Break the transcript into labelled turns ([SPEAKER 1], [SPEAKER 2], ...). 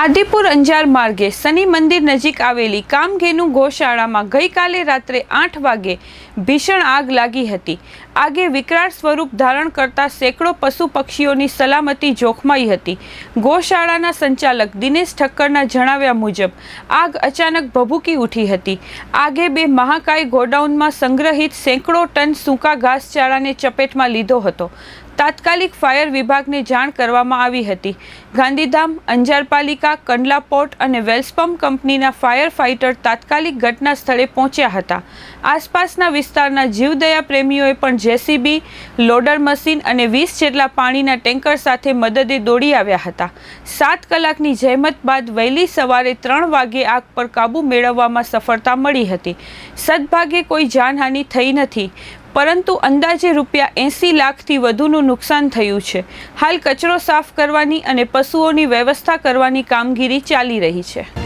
[SPEAKER 1] આદિપુર અંજાર માર્ગે શનિ મંદિર નજીક આવેલી કામઘેનુ ગૌશાળામાં ગઈકાલે રાત્રે આઠ વાગે ભીષણ આગ લાગી હતી. આગે વિકરાળ સ્વરૂપ ધારણ કરતા સેંકડો પશુ પક્ષીઓની સલામતી જોખમાઈ હતી. ગૌશાળાના સંચાલક દિનેશ ઠક્કરના જણાવ્યા મુજબ, આગ અચાનક ભભૂકી ઉઠી હતી. આગે બે મહાકાય ગોડાઉનમાં સંગ્રહિત સેંકડો ટન સૂકા ઘાસચારાને ચપેટમાં લીધો હતો. તાત્કાલિક ફાયર વિભાગને જાણ કરવામાં આવી હતી. ગાંધીધામ અંજાર પાલિકા કંડલા પોર્ટ અને વેલ્સપમ્પ કંપનીના ફાયર ફાઇટર તાત્કાલિક ઘટના સ્થળે પહોંચ્યા હતા. આસપાસના વિસ્તારના જીવદયા પ્રેમીઓએ પણ જેસીબી, લોડર મશીન અને વીસ જેટલા પાણીના ટેન્કર સાથે મદદે દોડી આવ્યા હતા. સાત કલાકની જહેમત બાદ વહેલી સવારે ત્રણ વાગે આગ પર કાબૂ મેળવવામાં સફળતા મળી હતી. સદભાગે કોઈ જાનહાનિ થઈ નથી. પરંતુ અંદાજે રૂપિયા એંસી લાખથી વધુનું નુકસાન થયું છે. હાલ કચરો સાફ કરવાની અને પશુઓની વ્યવસ્થા કરવાની કામગીરી ચાલી રહી છે.